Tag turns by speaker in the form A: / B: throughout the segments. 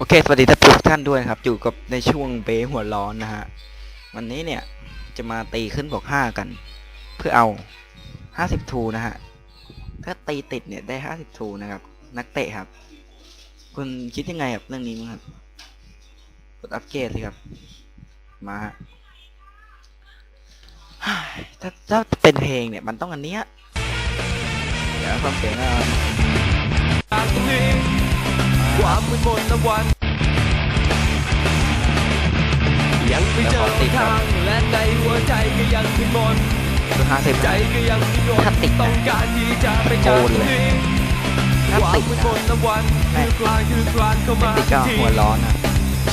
A: โอเค สวัสดีท่านผู้ชมทุกท่านด้วยครับ อยู่กับในช่วงเบหัวร้อนนะฮะ วันนี้เนี่ยจะมาตีขึ้นบอกห้ากัน เพื่อเอาห้าสิบทูนะฮะ ถ้าตีติดเนี่ยได้ห้าสิบทูนะครับ นักเตะครับ คุณคิดยังไงกับเรื่องนี้มั้งครับ กดอัปเกรดสิครับ มาฮะถ้าถ้าเป็นเพลงเนี่ยมันต้องอันเนี้ยเดี๋ยวฟังเสียงนะครับา
B: กตรงนี้ความมืดมนละวัน ยังไม่เจอทางและในหัวใจก็ยังมืดมน
A: คือห้าสิบ
B: ใจก็ยังดิ้นรน
A: ถ้าติดนะ
B: ต้องการที่จะไปจากตรงนี้
A: ถ้า
B: ความ
A: ติด
B: มืด
A: นะ
B: มนละวันคือกลานคือกลานเข้ามา
A: ติดก็
B: ที
A: หัวร้อนอะ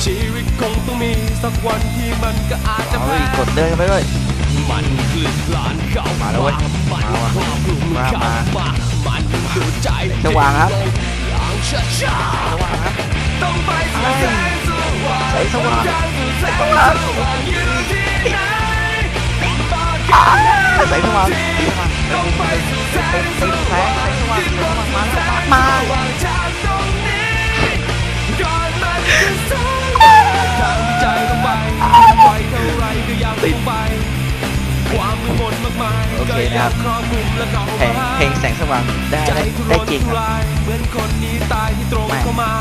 B: ชีวิตคงต้องมีสักวันที่มันก็อาจจะ
A: เอา
B: แพ้
A: อีกกดเดินไปเลย
B: มันคือหลานเข้า
A: มาแล้วเว้ย
B: มัน
A: มาว่ะ
B: ครอบคลุม
A: มา
B: เข้า
A: มา
B: มามันดูใจ
A: สว่างครับ
B: อย่างช้าๆ
A: ระวังครับ
B: ต้องไปสู่แสงสว่าง
A: แสงสว่าง
B: ทางสู่แสงสว่างอยู่ที่ไหนบอก
A: อ้า
B: กัน
A: วแสงสว่าง
B: ต้องไปสู่แสงส
A: ติดแส
B: ว่าง
A: แสงสว่างแสงสว่างมา
B: แสงส
A: มา
B: ว่างจากตรงนี้ก่อนมันจะสว่างทำใจต้องไปไปเท่าไรก็ ยังคงไปความมืดมนมากมาย
A: โอเคนะครับ
B: ก็ยังครอบคลุมและเก่า
A: เพลงเพลงแสงสว่างได้
B: ใจ
A: ได้
B: ทุร
A: ได้
B: น
A: จริง
B: ทุ
A: ครับ
B: รายเหมือนคนหนี้ตายที่ตรง
A: แม่
B: เข้ามา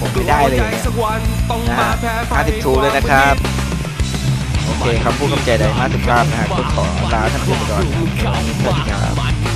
A: ผมไม่ได้เลย
B: กว
A: เนี่ย
B: ใจสักวันต้อง
A: นะ
B: มา
A: ฮะ
B: แพ้ไฟ
A: ห้าสิบทูเลยนะครับ โอเคครับผู้กำกับใจใดห้าสิบเก้านะฮะก็ขอลาท่านผู้ชมไปก่อนนะครับสวัสดีครับ